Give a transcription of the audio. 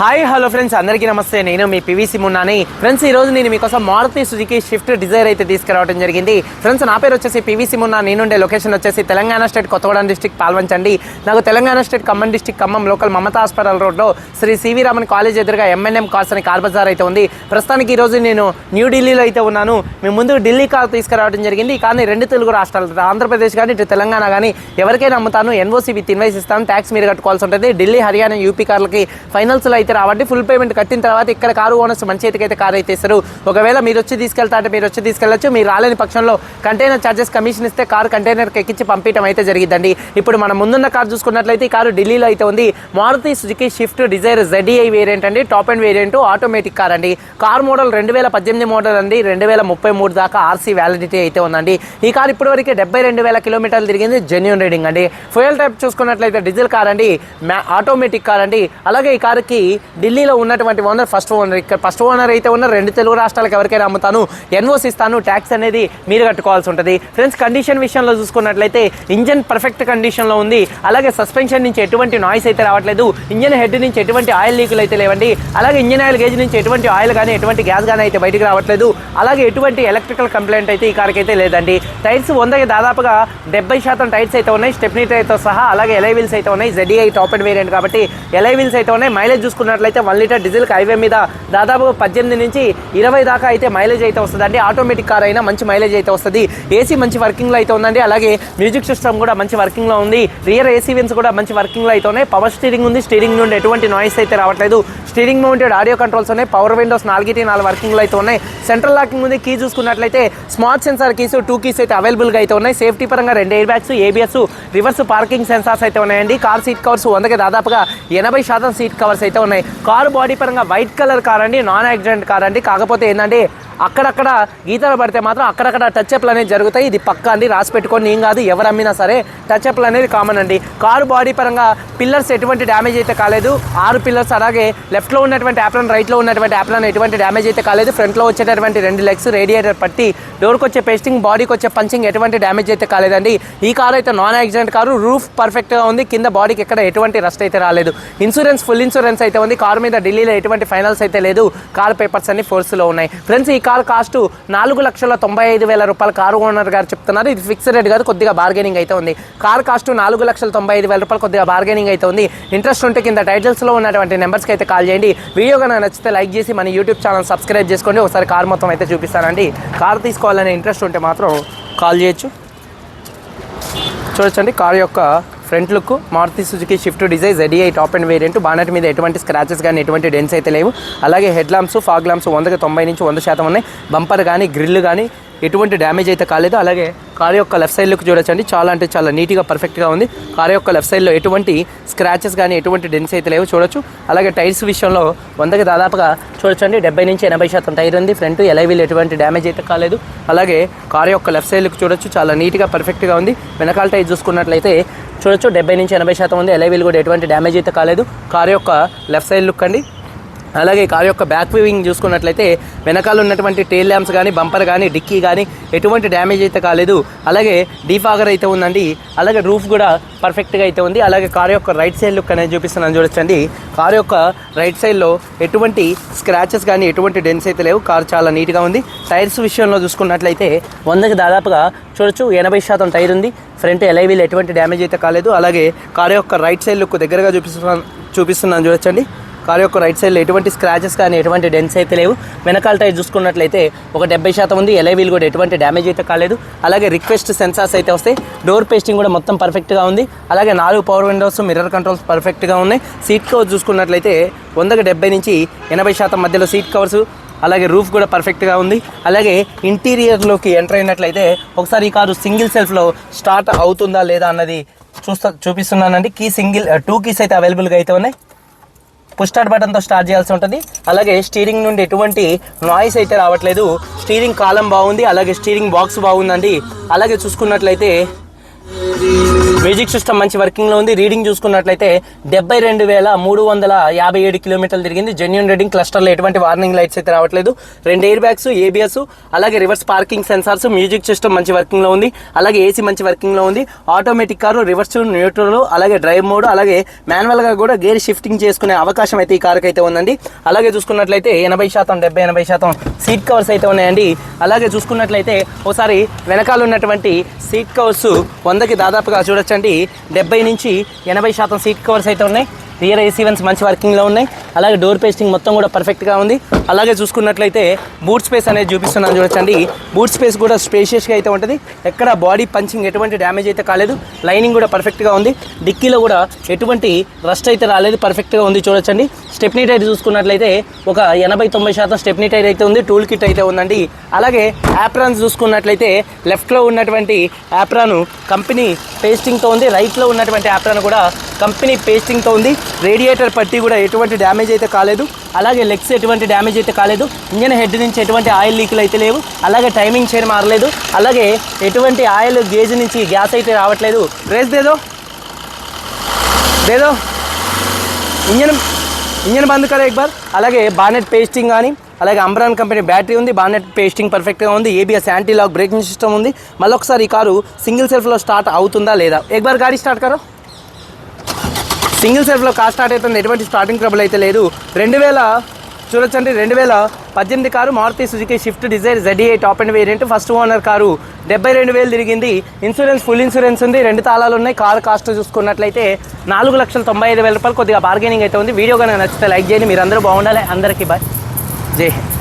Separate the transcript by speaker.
Speaker 1: Hi hello friends అందరికీ నమస్తే. నేను మీ పివిసి మున్నాని. ఫ్రెండ్స్ ఈ రోజు నేను మీకోసం మారుతి సుజుకి షిఫ్ట్ డిజైర్ అయితే తీసుకురావడం జరిగింది. ఫ్రెండ్స్ నా పేరు వచ్చేసి పివిసి మున్నా. నేనుండే లొకేషన్ వచ్చేసి తెలంగాణ స్టేట్ కొత్తగూడెం డిస్టిక్ పాల్వంచండి. నాకు Telangana state Khammam district Khammam local Mamata hospital రోడ్లో Shri C V Raman college ఎదురుగా ఎంఎన్ఎం కార్స్ అని కార్ బజార్ అయితే ఉంది. ప్రస్తుతానికి ఈ రోజు నేను న్యూఢిల్లీలో అయితే ఉన్నాను. మీ ముందు ఢిల్లీ కార్ తీసుకురావడం జరిగింది. కానీ రెండు తెలుగు రాష్ట్రాలు ఆంధ్రప్రదేశ్ కానీ ఇటు తెలంగాణ కానీ ఎవరికైనా అమ్ముతాను. ఎన్ఓసి విత్ ఇన్వైస్ ఇస్తాను. ట్యాక్స్ మీరు కట్టుకోవాల్సి ఉంటుంది. ఢిల్లీ హర్యానా యూపీ కార్లకి ఫైనల్స్లో అయితే రావండి. ఫుల్ పేమెంట్ కట్టిన తర్వాత ఇక్కడ కారు ఓనర్స్ మన చేతికి అయితే కారు అయితే ఇస్తారు. ఒకవేళ మీరు వచ్చి తీసుకెళ్తా అంటే మీరు వచ్చి తీసుకెళ్ళచ్చు. మీరు రాలేని పక్షంలో కంటైనర్ చార్జెస్ కమిషన్ ఇస్తే కారు కంటైనర్కి ఎక్కించి పంపించడం అయితే జరిగిందండి ఇప్పుడు మనం ముందున్న కార్ చూసుకున్నట్లయితే ఈ కారు ఢిల్లీలో అయితే ఉంది. Maruti Suzuki Swift Dzire ZEI variant అండి. Top end variant automatic car అండి. కార్ మోడల్ రెండు వేల పద్దెనిమిది మోడల్ అండి. రెండు వేల ముప్పై మూడు దాకా ఆర్సీ వ్యాలిడిటీ అయితే ఉందండి. ఈ కార్ ఇప్పటివరకు డెబ్బై రెండు వేల కిలోమీటర్లు తిరిగింది. జెన్యున్ రీడింగ్ అండి. ఫ్యూయల్ టైప్ చూసుకున్నట్లయితే డీజిల్ కార్ అండి. మ్యా ఆటోమేటిక్ కార్ అండి. అలాగే ఈ కార్కి ఢిల్లీలో ఉన్నటువంటి ఓనర్ ఫస్ట్ ఓనర్ ఇక్కడ ఫస్ట్ ఓనర్ అయితే ఉన్న రెండు తెలుగు రాష్ట్రాలకు ఎవరికైనా అమ్ముతాను. ఎన్ఓసి ఇస్తాను. ట్యాక్స్ అనేది మీరు కట్టుకోవాల్సి ఉంటుంది. ఫ్రెండ్స్ కండిషన్ విషయంలో చూసుకున్నట్లయితే ఇంజన్ పర్ఫెక్ట్ కండిషన్లో ఉంది. అలాగే సస్పెన్షన్ నుంచి ఎటువంటి నాయిస్ అయితే రావట్లేదు. ఇంజన్ హెడ్ నుంచి ఎటువంటి ఆయిల్ లీకులు అయితే లేవండి. అలాగే ఇంజన్ ఆయిల్ గేజ్ నుంచి ఎటువంటి ఆయిల్ కానీ ఎటువంటి గ్యాస్ కానీ అయితే బయటకు రావట్లేదు. అలాగే ఎటువంటి ఎలక్ట్రికల్ కంప్లైంట్ అయితే ఈ కార్కి అయితే లేదండి. టైర్స్ వందకి దాదాపుగా డెబ్బై శాతం టైర్స్ అయితే ఉన్నాయి. స్టెప్నీ టైర్తో సహా అలాగే ఎలై వీల్స్ అయితే ఉన్నాయి. జెడిఐ టాప్ అండ్ వేరియంట్ కాబట్టి ఎలై వీల్స్ అయితే ఉన్నాయి. మైలేజ్ చూసుకున్నట్లయితే వన్ లీటర్ డీజిల్ హైవే మీద దాదాపు పద్దెనిమిది నుంచి ఇరవై దాకా అయితే మైలేజ్ అయితే వస్తుందండి. ఆటోమేటిక్ కార్ అయినా మంచి మైలేజ్ అయితే వస్తుంది. ఏసీ మంచి వర్కింగ్లో అయితే ఉందండి. అలాగే మ్యూజిక్ సిస్టమ్ కూడా మంచి వర్కింగ్లో ఉంది. రియర్ ఏసీ విన్స్ కూడా మంచి వర్కింగ్లో అయితే ఉన్నాయి. పవర్ స్టీరింగ్ ఉంది. స్టీరింగ్ నుండి ఎటువంటి నాయిస్ అయితే రావట్లేదు. స్టీరింగ్ మౌంటెడ్ ఆడియో కంట్రోల్స్ ఉన్నాయి. పవర్ విండోస్ నాలుగిటి నాలుగు వర్కింగ్లో అయితే ఉన్నాయి. సెంట్రల్ లాకింగ్ ఉంది. కీ చూసుకున్నట్లయితే smart sensor keys two keys అయితే అవైలబుల్గా అయితే ఉన్నాయి. సేఫ్టీ పరంగా రెండు air bags ABS reverse parking sensors అయితే ఉన్నాయండి. కార్ సీట్ కవర్స్ వందకి దాదాపుగా ఎనభై శాతం సీట్ కవర్స్ అయితే ఉన్నాయి కారు బాడీ పరంగా వైట్ కలర్ కార్ అండి నాన్ యాక్సిడెంట్ కార్ అండి. కాకపోతే ఏంటంటే అక్కడక్కడ గీతలు పడితే మాత్రం అక్కడక్కడ టచ్ అప్లు అనేవి జరుగుతాయి. ఇది పక్క అండి. రాసి పెట్టుకొని ఏం కాదు. ఎవరు అమ్మినా సరే టచ్ అప్లు అనేది కామన్ అండి. కారు బాడీ పరంగా పిల్లర్స్ ఎటువంటి డ్యామేజ్ అయితే కాలేదు. ఆరు పిల్లర్స్ అలాగే లెఫ్ట్లో ఉన్నటువంటి యాప్లన్ రైట్లో ఉన్నటువంటి యాప్లన్ ఎటువంటి డ్యామేజ్ అయితే కాలేదు. ఫ్రంట్లో వచ్చేటటువంటి రెండు లెగ్స్ రేడియేటర్ పట్టి డోర్కి వచ్చే పేస్టింగ్ బాడీకి వచ్చే పంచింగ్ ఎటువంటి డ్యామేజ్ అయితే కాలేదండి. ఈ కారు అయితే నాన్ యాక్సిడెంట్ కారు. రూఫ్ పర్ఫెక్ట్గా ఉంది. కింద బాడీకి ఎక్కడ ఎటువంటి రస్ట్ అయితే రాలేదు. ఇన్సూరెన్స్ ఫుల్ ఇన్సూరెన్స్ అయితే ఉంది. కారు మీద ఢిల్లీలో ఎటువంటి ఫైనల్స్ అయితే లేదు. కార్ పేపర్స్ అన్ని ఫోర్స్లో ఉన్నాయి. ఫ్రెండ్స్ ఈ కార్ కాస్ట్ నాలుగు లక్షల తొంభై ఐదు వేల రూపాయలు కారు ఓనర్ గారు చెప్తున్నారు. ఇది ఫిక్స్డ్ రేట్ కాదు కొద్దిగా బార్గెనింగ్ అయితే ఉంది. కార్ కాస్ట్ నాలుగు లక్షల తొంభై ఐదు వేల రూపాయలు కొద్దిగా బార్గెనింగ్ అయితే ఉంది. ఇంట్రెస్ట్ ఉంటే కింద టైటిల్స్లో ఉన్నటువంటి నెంబర్స్కి అయితే కాల్ చేయండి. వీడియో కనుక నచ్చితే లైక్ చేసి మన యూట్యూబ్ ఛానల్ సబ్స్క్రైబ్ చేసుకోండి. ఒకసారి కార్ మొత్తం అయితే చూపిస్తానండి. కార్ తీసుకోవాలనే ఇంట్రెస్ట్ ఉంటే మాత్రం కాల్ చేయొచ్చు. చూడొచ్చండి కార్ యొక్క front look Maruti Suzuki Swift design ZDI top end variant bonnet మీద ఎటువంటి స్క్రాచెస్ కానీ ఎటువంటి డెన్స్ అయితే లేవు. అలాగే హెడ్ ల్యాంప్స్ ఫాగ్ ల్యాంప్స్ వందకి తొంభై నుంచి వంద శాతం ఉన్నాయి. బంపర్ కానీ గ్రిల్ కానీ ఎటువంటి డ్యామేజ్ అయితే కాలేదు. అలాగే కార్ యొక్క లెఫ్ట్ సైడ్ లుక్ చూడొచ్చండి. చాలా అంటే చాలా నీట్గా పర్ఫెక్ట్గా ఉంది. కార్ యొక్క లెఫ్ట్ సైడ్లో ఎటువంటి స్క్రాచెస్ కానీ ఎటువంటి డెన్స్ అయితే లేవు చూడొచ్చు. అలాగే టైర్స్ విషయంలో వందకి దాదాపుగా చూడొచ్చండి. డెబ్బై నుంచి ఎనభై శాతం టైర్ ఉంది. ఫ్రంట్ ఎలైవీలు ఎటువంటి డ్యామేజ్ అయితే కాలేదు. అలాగే కార్ యొక్క లెఫ్ట్ సైడ్ చూడొచ్చు. చాలా నీట్గా పర్ఫెక్ట్గా ఉంది. వెనకాల టైర్ చూసుకున్నట్లయితే చూడొచ్చు. డెబ్బై నుంచి ఎనభై శాతం ఉంది. ఎలైవీలు కూడా ఎటువంటి డ్యామేజ్ అయితే కాలేదు. కార్ యొక్క లెఫ్ట్ సైడ్ లుక్ అండి. అలాగే కారు యొక్క బ్యాక్ వ్యూవింగ్ చూసుకున్నట్లయితే వెనకాల ఉన్నటువంటి టేల్ ల్యాంప్స్ కానీ బంపర్ కానీ డిక్కీ కానీ ఎటువంటి డ్యామేజ్ అయితే కాలేదు. అలాగే డీఫాగర్ అయితే ఉందండి. అలాగే రూఫ్ కూడా పర్ఫెక్ట్గా అయితే ఉంది. అలాగే కార్ యొక్క రైట్ సైడ్ లుక్ అనేది చూపిస్తున్నాను చూడొచ్చండి. కారు యొక్క రైట్ సైడ్లో ఎటువంటి స్క్రాచెస్ కానీ ఎటువంటి డెన్స్ అయితే లేవు. కార్ చాలా నీట్గా ఉంది. టైర్స్ విషయంలో చూసుకున్నట్లయితే వందకి దాదాపుగా చూడొచ్చు. ఎనభై శాతం టైర్ ఉంది. ఫ్రంట్ ఎలైవీలు ఎటువంటి డ్యామేజ్ అయితే కాలేదు. అలాగే కార్ యొక్క రైట్ సైడ్ లుక్ దగ్గరగా చూపిస్తున్నాను చూపిస్తున్నాను చూడొచ్చండి. కార్ యొక్క రైట్ సైడ్లో ఎటువంటి స్క్రాచెస్ కానీ ఎటువంటి డెన్స్ అయితే లేవు. వెనకాల టైర్ చూసుకున్నట్లయితే ఒక డెబ్బై శాతం ఉంది. ఎలై వీల్ కూడా ఎటువంటి డ్యామేజ్ అయితే కాలేదు. అలాగే రిక్వెస్ట్ సెన్సార్స్ అయితే వస్తాయి డోర్ పేస్టింగ్ కూడా మొత్తం పర్ఫెక్ట్గా ఉంది. అలాగే నాలుగు పవర్ విండోస్ మిర్రర్ కంట్రోల్స్ పర్ఫెక్ట్గా ఉన్నాయి. సీట్ కవర్స్ చూసుకున్నట్లయితే వందకి డెబ్బై నుంచి ఎనభై శాతం మధ్యలో సీట్ కవర్స్ అలాగే రూఫ్ కూడా పర్ఫెక్ట్గా ఉంది. అలాగే ఇంటీరియర్లోకి ఎంటర్ అయినట్లయితే ఒకసారి ఈ కారు సింగిల్ సెల్ఫ్లో స్టార్ట్ అవుతుందా లేదా అన్నది చూస్తా చూపిస్తున్నానండి. కీ సింగిల్ టూ కీస్ అయితే అవైలబుల్గా అయితే ఉన్నాయి. పుష్ స్టార్ట్ బటన్తో స్టార్ట్ చేయాల్సి ఉంటుంది. అలాగే స్టీరింగ్ నుండి ఎటువంటి నాయిస్ అయితే రావట్లేదు. స్టీరింగ్ కాలం బాగుంది అలాగే స్టీరింగ్ బాక్స్ బాగుందండి. అలాగే చూసుకున్నట్లయితే మ్యూజిక్ సిస్టమ్ మంచి వర్కింగ్లో ఉంది. రీడింగ్ చూసుకున్నట్లయితే డెబ్బై రెండు వేల మూడు వందల యాభై ఏడు కిలోమీటర్లు తిరిగింది. జెన్యున్ రీడింగ్ క్లస్టర్లో ఎటువంటి వార్నింగ్ లైట్స్ అయితే రావట్లేదు. రెండు ఎయిర్ బ్యాగ్స్ ఏబిఎస్ అలాగే reverse parking sensors music system మంచి వర్కింగ్లో ఉంది. అలాగే ఏసీ మంచి వర్కింగ్లో ఉంది. ఆటోమేటిక్ కారు రివర్స్ న్యూట్రల్ అలాగే డ్రైవ్ మోడ్ అలాగే మాన్యువల్గా కూడా గేర్ షిఫ్టింగ్ చేసుకునే అవకాశం అయితే ఈ కారుకి అయితే ఉందండి. అలాగే చూసుకున్నట్లయితే ఎనభై శాతం డెబ్బై ఎనభై శాతం సీట్ కవర్స్ అయితే ఉన్నాయండి. అలాగే చూసుకున్నట్లయితే ఒకసారి వెనకాల ఉన్నటువంటి సీట్ కవర్స్ వందకి దాదాపుగా చూడొచ్చండి డెబ్బై నుంచి ఎనభై శాతం సీట్ కవర్స్ అయితే ఉన్నాయి. రియర్ ఏసీ వన్స్ మంచి వర్కింగ్లో ఉన్నాయి. అలాగే డోర్ పేస్టింగ్ మొత్తం కూడా పర్ఫెక్ట్గా ఉంది. అలాగే చూసుకున్నట్లయితే బూట్ స్పేస్ అనేది చూపిస్తున్నాను చూడొచ్చండి. బూట్ స్పేస్ కూడా స్పేషియస్గా అయితే ఉంటుంది. ఎక్కడ బాడీ పంచింగ్ ఎటువంటి డ్యామేజ్ అయితే కాలేదు. లైనింగ్ కూడా పర్ఫెక్ట్గా ఉంది. డిక్కీలో కూడా ఎటువంటి రస్ట్ అయితే రాలేదు. పర్ఫెక్ట్గా ఉంది చూడొచ్చండి. స్టెప్నీ టైర్ చూసుకున్నట్లయితే ఒక ఎనభై తొంభై శాతం స్టెప్నీ టైర్ అయితే ఉంది. టూల్ కిట్ అయితే ఉందండి. అలాగే యాప్రాన్స్ చూసుకున్నట్లయితే లెఫ్ట్లో ఉన్నటువంటి యాప్రాను కంపెనీ పేస్టింగ్తో ఉంది. రైట్లో ఉన్నటువంటి యాప్రాన్ కూడా కంపెనీ పేస్టింగ్తో ఉంది. రేడియేటర్ పట్టి కూడా ఎటువంటి డ్యామేజ్ అయితే కాలేదు. అలాగే లెగ్స్ ఎటువంటి డ్యామేజ్ అయితే కాలేదు. ఇంజన్ హెడ్ నుంచి ఎటువంటి ఆయిల్ లీకులు అయితే లేవు. అలాగే టైమింగ్ చైన్ మారలేదు. అలాగే ఎటువంటి ఆయిల్ గేజ్ నుంచి గ్యాస్ అయితే రావట్లేదు. రేస్ దేదో. దేదో. ఇంజన్ ఇంజన్ బంద్ కదా ఎక్బార్ అలాగే బానెట్ పేస్టింగ్ కానీ అలాగే అంబ్రాన్ కంపెనీ బ్యాటరీ ఉంది. బానెట్ పేస్టింగ్ పర్ఫెక్ట్గా ఉంది. ABS anti lock braking system ఉంది. మళ్ళీ ఒకసారి ఈ కారు సింగిల్ సెల్ఫ్లో స్టార్ట్ అవుతుందా లేదా? ఎక్బార్ గాడి స్టార్ట్ కరో. సింగిల్ సెల్ఫ్లో కార్ స్టార్ట్ అవుతుంది. ఎటువంటి స్టార్టింగ్ ట్రబుల్ అయితే లేదు. రెండు వేల చూడొచ్చండి. రెండు వేల పద్దెనిమిది car Maruti Suzuki Swift Dzire ZA top end variant first owner car. డెబ్బై రెండు వేలు తిరిగింది. ఇన్సూరెన్స్ ఫుల్ ఇన్సూరెన్స్ ఉంది. రెండు తాళాలు ఉన్నాయి. కార్ కాస్ట్ చూసుకున్నట్లయితే నాలుగు లక్షల తొంభై ఐదు వేల రూపాయలు కొద్దిగా బార్గెనింగ్ అయితే ఉంది. వీడియో కనుక నచ్చితే లైక్ చేయండి. మీరు అందరూ బాగుండాలి. అందరికీ బాయ్ జై హింద్.